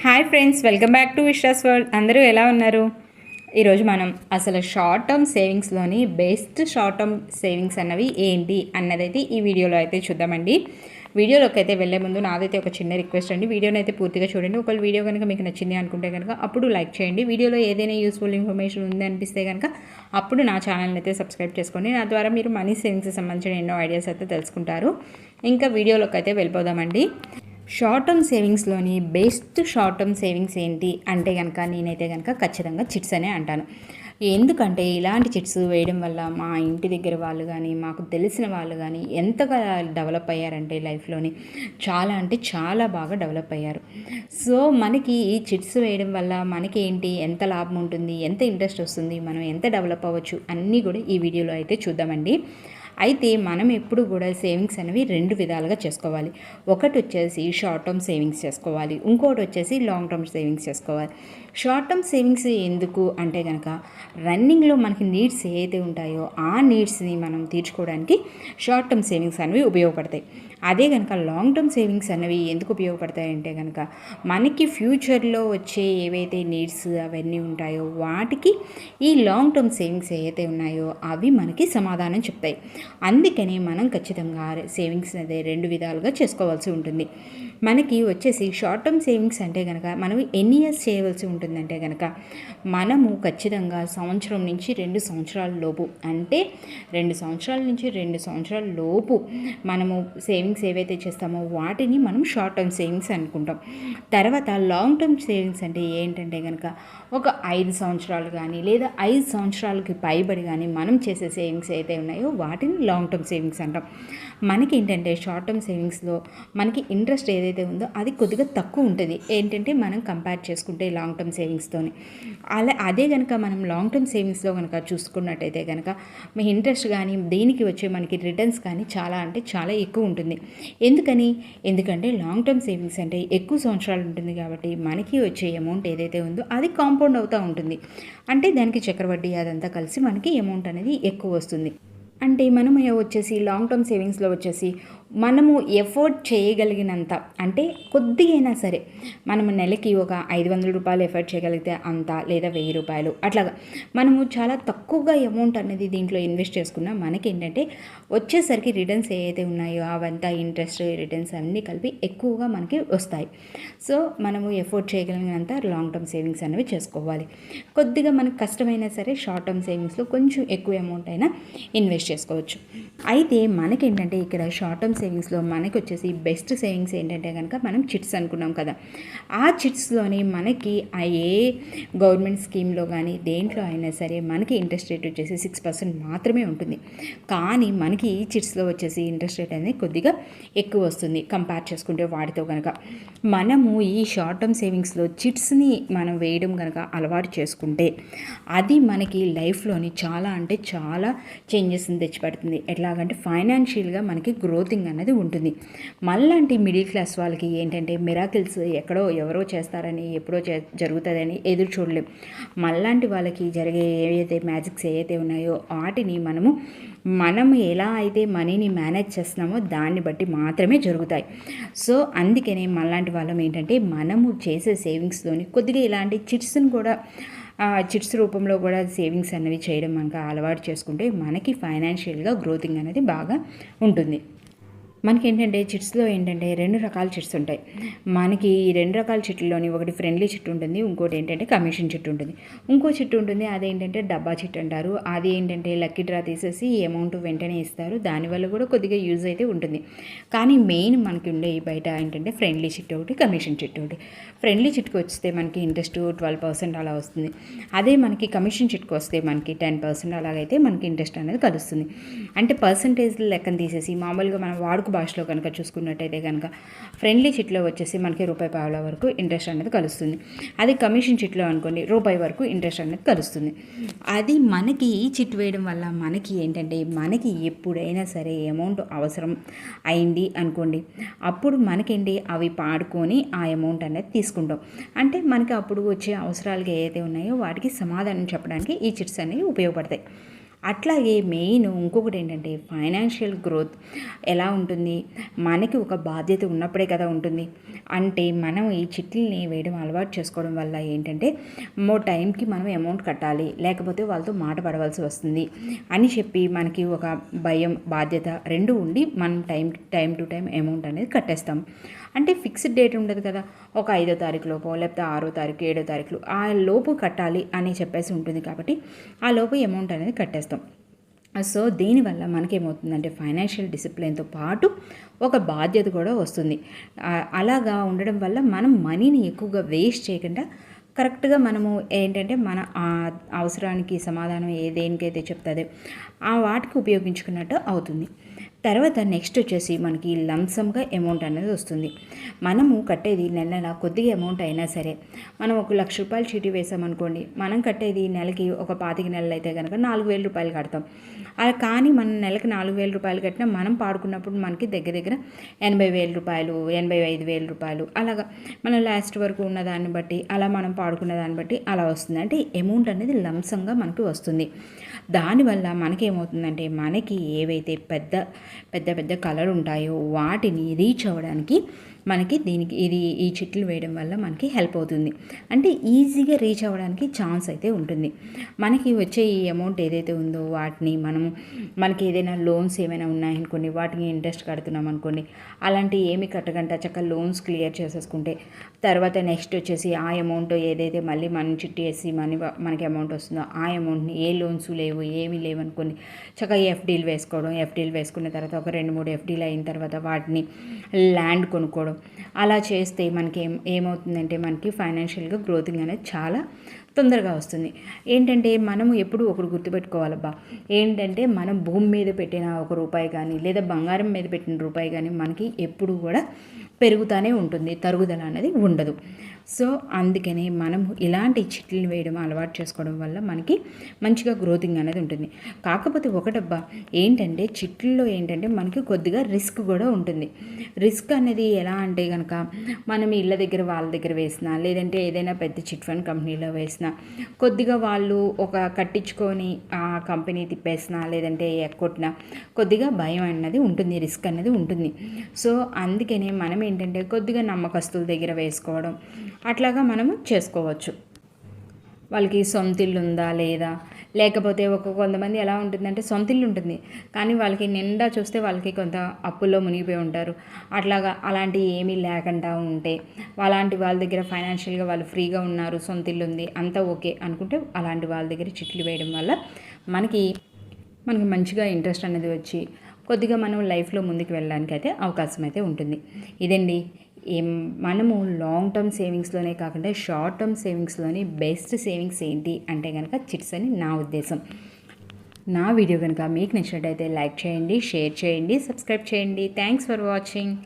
Hi friends welcome back to Vishwas world అందరూ ఎలా ఉన్నారు? ఈరోజు మనం అసలు షార్ట్ టర్మ్ సేవింగ్స్లోని బెస్ట్ షార్ట్ టర్మ్ సేవింగ్స్ అన్నవి ఏంటి అన్నదైతే ఈ వీడియోలో అయితే చూద్దామండి. వీడియోలోకి అయితే వెళ్ళే ముందు నాదైతే ఒక చిన్న రిక్వెస్ట్ అండి. వీడియోని అయితే పూర్తిగా చూడండి. ఒకవేళ వీడియో కనుక మీకు నచ్చింది అనుకుంటే కనుక అప్పుడు లైక్ చేయండి. వీడియోలో ఏదైనా యూస్ఫుల్ ఇన్ఫర్మేషన్ ఉంది అనిపిస్తే కనుక అప్పుడు నా ఛానల్ని అయితే సబ్స్క్రైబ్ చేసుకోండి. నా ద్వారా మీరు మనీ సేవింగ్స్కి సంబంధించిన ఎన్నో ఐడియాస్ అయితే తెలుసుకుంటారు. ఇంకా వీడియోలోకి అయితే వెళ్ళిపోదామండి. షార్ట్ టర్మ్ సేవింగ్స్లోని బెస్ట్ షార్ట్ టర్మ్ సేవింగ్స్ ఏంటి? అంటే కనుక నేనైతే కనుక ఖచ్చితంగా చిట్స్ అనే అంటాను. ఎందుకంటే ఇలాంటి చిట్స్ వేయడం వల్ల మా ఇంటి దగ్గర వాళ్ళు కానీ మాకు తెలిసిన వాళ్ళు కానీ ఎంతగా డెవలప్ అయ్యారంటే లైఫ్లోని చాలా అంటే చాలా బాగా డెవలప్ అయ్యారు. సో మనకి ఈ చిట్స్ వేయడం వల్ల మనకి ఏంటి? ఎంత లాభం ఉంటుంది? ఎంత ఇంట్రెస్ట్ వస్తుంది? మనం ఎంత డెవలప్ అవ్వచ్చు? అన్నీ కూడా ఈ వీడియోలో అయితే చూద్దామండి. అయితే మనం ఎప్పుడు కూడా సేవింగ్స్ అనేవి రెండు విధాలుగా చేసుకోవాలి. ఒకటి వచ్చేసి షార్ట్ టర్మ్ సేవింగ్స్ చేసుకోవాలి. ఇంకోటి వచ్చేసి లాంగ్ టర్మ్ సేవింగ్స్ చేసుకోవాలి. షార్ట్ టర్మ్ సేవింగ్స్ ఎందుకు అంటే కనుక రన్నింగ్లో మనకి నీడ్స్ ఏదైతే ఉంటాయో ఆ నీడ్స్ని మనం తీర్చుకోవడానికి షార్ట్ టర్మ్ సేవింగ్స్ అనేవి ఉపయోగపడతాయి. అదే కనుక లాంగ్ టర్మ్ సేవింగ్స్ అనేవి ఎందుకు ఉపయోగపడతాయంటే కనుక మనకి ఫ్యూచర్లో వచ్చే ఏవైతే నీడ్స్ అవన్నీ ఉంటాయో వాటికి ఈ లాంగ్ టర్మ్ సేవింగ్స్ ఏవైతే ఉన్నాయో అవి మనకి సమాధానం చెప్తాయి. అందుకని మనం ఖచ్చితంగా సేవింగ్స్ అదే రెండు విధాలుగా చేసుకోవాల్సి ఉంటుంది. మనకి వచ్చేసి షార్ట్ టర్మ్ సేవింగ్స్ అంటే కనుక మనం ఎన్ని ఇయర్స్ చేయవలసి ఉంటుందంటే కనుక మనము ఖచ్చితంగా సంవత్సరం నుంచి రెండు సంవత్సరాల లోపు అంటే రెండు సంవత్సరాల నుంచి రెండు సంవత్సరాల లోపు మనము సేవింగ్స్ ఏవైతే చేస్తామో వాటిని మనం షార్ట్ టర్మ్ సేవింగ్స్ అనుకుంటాం. తర్వాత లాంగ్ టర్మ్ సేవింగ్స్ అంటే ఏంటంటే కనుక ఒక ఐదు సంవత్సరాలు కానీ లేదా ఐదు సంవత్సరాలకి పైబడి కానీ మనం చేసే సేవింగ్స్ అయితే ఉన్నాయో వాటిని లాంగ్ టర్మ్ సేవింగ్స్ అంటాం. మనకి ఏంటంటే షార్ట్ టర్మ్ సేవింగ్స్లో మనకి ఇంట్రెస్ట్ ఏదైతే ఉందో అది కొద్దిగా తక్కువ ఉంటుంది. ఏంటంటే మనం కంపేర్ చేసుకుంటే లాంగ్ టర్మ్ సేవింగ్స్తోని అలా అదే కనుక మనం లాంగ్ టర్మ్ సేవింగ్స్లో కనుక చూసుకున్నట్టయితే కనుక మీ ఇంట్రెస్ట్ కానీ దేనికి వచ్చే మనకి రిటర్న్స్ కానీ చాలా అంటే చాలా ఎక్కువ ఉంటుంది. ఎందుకని? ఎందుకంటే లాంగ్ టర్మ్ సేవింగ్స్ అంటే ఎక్కువ సంవత్సరాలు ఉంటుంది కాబట్టి మనకి వచ్చే అమౌంట్ ఏదైతే ఉందో అది కాంపౌండ్ అవుతూ ఉంటుంది. అంటే దానికి చక్రవడ్డీ అదంతా కలిసి మనకి అమౌంట్ అనేది ఎక్కువ వస్తుంది. అంటే మనం వచ్చేసి లాంగ్ టర్మ్ సేవింగ్స్లో వచ్చేసి మనము ఎఫోర్డ్ చేయగలిగినంత అంటే కొద్దిగైనా సరే మనము నెలకి ఒక ఐదు వందల రూపాయలు ఎఫర్ట్ చేయగలిగితే అంత లేదా వెయ్యి రూపాయలు అట్లాగా మనము చాలా తక్కువగా అమౌంట్ అనేది దీంట్లో ఇన్వెస్ట్ చేసుకున్నా మనకి ఏంటంటే వచ్చేసరికి రిటర్న్స్ ఏవైతే ఉన్నాయో అవంతా ఇంట్రెస్ట్ రిటర్న్స్ అన్నీ కలిపి ఎక్కువగా మనకి వస్తాయి. సో మనము ఎఫోర్డ్ చేయగలిగినంత లాంగ్ టర్మ్ సేవింగ్స్ అనేవి చేసుకోవాలి. కొద్దిగా మనకు కష్టమైనా సరే షార్ట్ టర్మ్ సేవింగ్స్లో కొంచెం ఎక్కువ అమౌంట్ అయినా ఇన్వెస్ట్ చేసుకోవచ్చు. అయితే మనకేంటంటే ఇక్కడ షార్ట్ టర్మ్ సేవింగ్స్లో మనకి వచ్చేసి బెస్ట్ సేవింగ్స్ ఏంటంటే కనుక మనం చిట్స్ అనుకున్నాం కదా. ఆ చిట్స్లోని మనకి ఆ ఏ గవర్నమెంట్ స్కీమ్లో కానీ దేంట్లో అయినా సరే మనకి ఇంట్రెస్ట్ రేట్ వచ్చేసి సిక్స్ పర్సెంట్ మాత్రమే ఉంటుంది. కానీ మనకి ఈ చిట్స్లో వచ్చేసి ఇంట్రెస్ట్ రేట్ అనేది కొద్దిగా ఎక్కువ వస్తుంది కంపేర్ చేసుకుంటే వాటితో కనుక మనము ఈ షార్ట్ టర్మ్ సేవింగ్స్లో చిట్స్ని మనం వేయడం కనుక అలవాటు చేసుకుంటే అది మనకి లైఫ్లోని చాలా అంటే చాలా చేంజెస్ని తెచ్చిపెడుతుంది. ఎట్లాగంటే ఫైనాన్షియల్గా మనకి గ్రోతింగ్ అనేది ఉంటుంది. మళ్ళంటి మిడిల్ క్లాస్ వాళ్ళకి ఏంటంటే మిరాకిల్స్ ఎక్కడో ఎవరో చేస్తారని ఎప్పుడో జరుగుతుందని ఎదురు చూడలేం. మళ్ళాంటి వాళ్ళకి జరిగే ఏవైతే మ్యాజిక్స్ ఏవైతే ఉన్నాయో వాటిని మనము మనం ఎలా అయితే మనీని మేనేజ్ చేస్తున్నామో దాన్ని బట్టి మాత్రమే జరుగుతాయి. సో అందుకనే మళ్ళాంటి వాళ్ళం ఏంటంటే మనము చేసే సేవింగ్స్లోని కొద్దిగా ఇలాంటి చిట్స్ని కూడా చిట్స్ రూపంలో కూడా సేవింగ్స్ అనేవి చేయడం మనకు అలవాటు చేసుకుంటే మనకి ఫైనాన్షియల్గా గ్రోతింగ్ అనేది బాగా ఉంటుంది. మనకి ఏంటంటే చిట్స్లో ఏంటంటే రెండు రకాల చిట్స్ ఉంటాయి. మనకి ఈ రెండు రకాల చిట్లలోని ఒకటి ఫ్రెండ్లీ చిట్ ఉంటుంది ఇంకోటి ఏంటంటే కమిషన్ చిట్ ఉంటుంది. ఇంకో చిట్ ఉంటుంది అదేంటంటే డబ్బా చిట్ అంటారు. అది ఏంటంటే లక్కీ డ్రా తీసేసి అమౌంట్ వెంటనే ఇస్తారు. దానివల్ల కూడా కొద్దిగా యూజ్ అయితే ఉంటుంది. కానీ మెయిన్ మనకి ఉండే బయట ఏంటంటే ఫ్రెండ్లీ చిట్ ఒకటి కమిషన్ చిట్ ఒకటి. ఫ్రెండ్లీ చిట్కి వస్తే మనకి ఇంట్రెస్ట్ ట్వెల్వ్ పర్సెంట్ అలా వస్తుంది. అదే మనకి కమిషన్ చిట్కి వస్తే మనకి టెన్ పర్సెంట్ అలాగైతే మనకి ఇంట్రెస్ట్ అనేది కలుస్తుంది. అంటే పర్సంటేజ్ లెక్కన తీసేసి మామూలుగా మనం వాడుకు భాషలో కనుక చూసుకున్నట్టయితే కనుక ఫ్రెండ్లీ చిట్లో వచ్చేసి మనకి రూపాయి పావుల వరకు ఇంట్రెస్ట్ అనేది కలుస్తుంది. అది కమిషన్ చిట్లో అనుకోండి రూపాయి వరకు ఇంట్రెస్ట్ అనేది కలుస్తుంది. అది మనకి ఈ చిట్ వేయడం వల్ల మనకి ఏంటంటే మనకి ఎప్పుడైనా సరే అమౌంట్ అవసరం అయింది అనుకోండి అప్పుడు మనకేంటి అవి పాడుకొని ఆ అమౌంట్ అనేది తీసుకుంటాం. అంటే మనకి అప్పుడు వచ్చే అవసరాలు ఏవైతే ఉన్నాయో వాటికి సమాధానం చెప్పడానికి ఈ చిట్స్ అనేవి ఉపయోగపడతాయి. అట్లాగే మెయిన్ ఇంకొకటి ఏంటంటే ఫైనాన్షియల్ గ్రోత్ ఎలా ఉంటుంది? మనకి ఒక బాధ్యత ఉన్నప్పుడే కదా ఉంటుంది. అంటే మనం ఈ చిట్లని వేయడం అలవాటు చేసుకోవడం వల్ల ఏంటంటే మో టైంకి మనం అమౌంట్ కట్టాలి లేకపోతే వాళ్ళతో మాట పడవలసి వస్తుంది అని చెప్పి మనకి ఒక భయం బాధ్యత రెండు ఉండి మనం time time to time amount అనేది కట్టేస్తాం. అంటే ఫిక్స్డ్ డేట్ ఉండదు కదా. ఒక ఐదో తారీఖు లోపు లేకపోతే ఆరో తారీఖు ఏడో తారీఖులు ఆ లోపు కట్టాలి అని చెప్పేసి ఉంటుంది కాబట్టి ఆ లోపు అమౌంట్ అనేది కట్టేస్తాం. సో దీనివల్ల మనకేమవుతుందంటే ఫైనాన్షియల్ డిసిప్లిన్తో పాటు ఒక బాధ్యత కూడా వస్తుంది. అలాగా ఉండడం వల్ల మనం మనీని ఎక్కువగా వేస్ట్ చేయకుండా కరెక్ట్గా మనము ఏంటంటే మన అవసరానికి సమాధానం ఏ దేనికైతే చెప్తుందో ఆ వాటికి ఉపయోగించుకున్నట్టు అవుతుంది. తర్వాత నెక్స్ట్ వచ్చేసి మనకి లంసమ్గా అమౌంట్ అనేది వస్తుంది. మనము కట్టేది నెల నెల కొద్దిగా అమౌంట్ అయినా సరే మనం ఒక లక్ష రూపాయలు చీటీ వేసామనుకోండి మనం కట్టేది నెలకి ఒక పాతిక నెలలు అయితే కనుక నాలుగు వేల రూపాయలు కడతాం. అలా కానీ మనం నెలకి నాలుగు వేల రూపాయలు కట్టినా మనం పాడుకున్నప్పుడు మనకి దగ్గర దగ్గర ఎనభై వేల రూపాయలు ఎనభై ఐదు వేల రూపాయలు అలాగా మనం లాస్ట్ వరకు ఉన్న దాన్ని బట్టి అలా మనం పాడుకున్న దాన్ని బట్టి అలా వస్తుంది. అంటే అమౌంట్ అనేది లంసంగా మనకి వస్తుంది. దానివల్ల మనకేమవుతుందంటే మనకి ఏవైతే పెద్ద పెద్ద పెద్ద కళలు ఉంటాయో వాటిని రీచ్ అవ్వడానికి మనకి దీనికి ఇది ఈ చెట్లు వేయడం వల్ల మనకి హెల్ప్ అవుతుంది. అంటే ఈజీగా రీచ్ అవ్వడానికి ఛాన్స్ అయితే ఉంటుంది. మనకి వచ్చే ఈ అమౌంట్ ఏదైతే ఉందో వాటిని మనము మనకి ఏదైనా లోన్స్ ఏమైనా ఉన్నాయనుకోండి వాటికి ఇంట్రెస్ట్ కడుతున్నాం అనుకోండి అలాంటి ఏమి కట్టకుండా చక్కగా లోన్స్ క్లియర్ చేసేసుకుంటే తర్వాత నెక్స్ట్ వచ్చేసి ఆ అమౌంట్ ఏదైతే మళ్ళీ మనం చిట్టి వేసి మనీ మనకి అమౌంట్ వస్తుందో ఆ అమౌంట్ని ఏ లోన్స్ లేవు ఏమీ లేవు అనుకోండి చక్కగా ఎఫ్డీలు వేసుకోవడం ఎఫ్డీలు వేసుకున్న తర్వాత ఒక రెండు మూడు ఎఫ్డీలు అయిన తర్వాత వాటిని ల్యాండ్ కొనుక్కోవడం అలా చేస్తే మనకి ఏం ఏమవుతుందంటే మనకి ఫైనాన్షియల్గా గ్రోతింగ్ అనేది చాలా తొందరగా వస్తుంది. ఏంటంటే మనం ఎప్పుడు ఒకరు గుర్తుపెట్టుకోవాలబ్బా. ఏంటంటే మనం భూమి మీద పెట్టిన ఒక రూపాయి కానీ లేదా బంగారం మీద పెట్టిన రూపాయి కానీ మనకి ఎప్పుడు కూడా పెరుగుతూనే ఉంటుంది. తరుగుదల అనేది ఉండదు. సో అందుకనే మనం ఇలాంటి చిట్లు వేయడం అలవాటు చేసుకోవడం వల్ల మనకి మంచిగా గ్రోతింగ్ అనేది ఉంటుంది. కాకపోతే ఒకటబ్బా ఏంటంటే చిట్లలో ఏంటంటే మనకి కొద్దిగా రిస్క్ కూడా ఉంటుంది. రిస్క్ అనేది ఎలా అంటే కనుక మనం ఇళ్ళ దగ్గర వాళ్ళ దగ్గర వేసినా లేదంటే ఏదైనా పెద్ద చిట్ ఫండ్ కంపెనీలో వేసినా కొద్దిగా వాళ్ళు ఒక కట్టించుకొని ఆ కంపెనీ తిప్పేసినా లేదంటే ఎక్కొట్టినా కొద్దిగా భయం అన్నది ఉంటుంది రిస్క్ అనేది ఉంటుంది. సో అందుకనే మనం ఏంటంటే కొద్దిగా నమ్మకస్తుల దగ్గర వేసుకోవడం అట్లాగా మనము చేసుకోవచ్చు. వాళ్ళకి సొంతిల్లు ఉందా లేదా? లేకపోతే ఒక కొంతమంది ఎలా ఉంటుందంటే సొంతిల్లు ఉంటుంది కానీ వాళ్ళకి నిండా చూస్తే వాళ్ళకి కొంత అప్పుల్లో మునిగిపోయి ఉంటారు. అట్లాగా అలాంటివి ఏమీ లేకుండా ఉంటే అలాంటి వాళ్ళ దగ్గర ఫైనాన్షియల్గా వాళ్ళు ఫ్రీగా ఉన్నారు సొంతిల్లు ఉంది అంతా ఓకే అనుకుంటే అలాంటి వాళ్ళ దగ్గర చిట్లు వేయడం వల్ల మనకి మనకి మంచిగా ఇంట్రెస్ట్ అనేది వచ్చి కొద్దిగా మనం లైఫ్లో ముందుకు వెళ్ళడానికి అయితే అవకాశం అయితే ఉంటుంది. ఇదండి. ఏం మనము లాంగ్ టర్మ్ సేవింగ్స్లోనే కాకుండా షార్ట్ టర్మ్ సేవింగ్స్లోని బెస్ట్ సేవింగ్స్ ఏంటి అంటే కనుక చిట్స్ అని నా ఉద్దేశం. నా వీడియో కనుక మీకు నచ్చినట్టయితే లైక్ చేయండి షేర్ చేయండి సబ్స్క్రైబ్ చేయండి. Thanks for watching